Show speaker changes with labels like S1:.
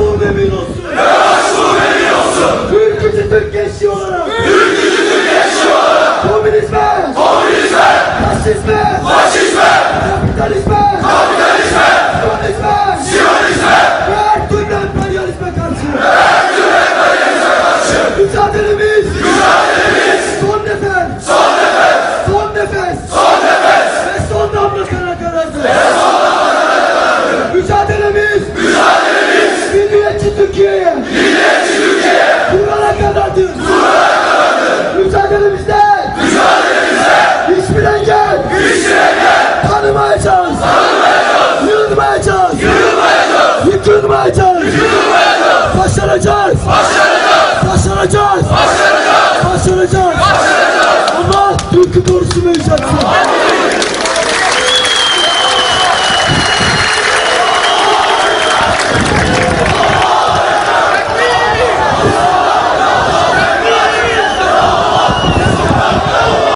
S1: bu demin olsun. Yavaş bu demin olsun. Türk gücü Türk gençliği olarak. Türk gücü Türk gençliği olarak. Komünizme. Komünizme. Faşizme. Faşizme. Kapitalizme. Kapitalizme. Hiçbir engel! hiçbir engel Tanımayacağız! tanımayacağız, Yılmayacağız! yılmayacağız, Yıkılmayacağız! yılmayacağız, Başaracağız! başaracağız, Başaracağız! başaracağız, Başaracağız! başaracağız. Allah Türk'ü korusun ve yüceltsin!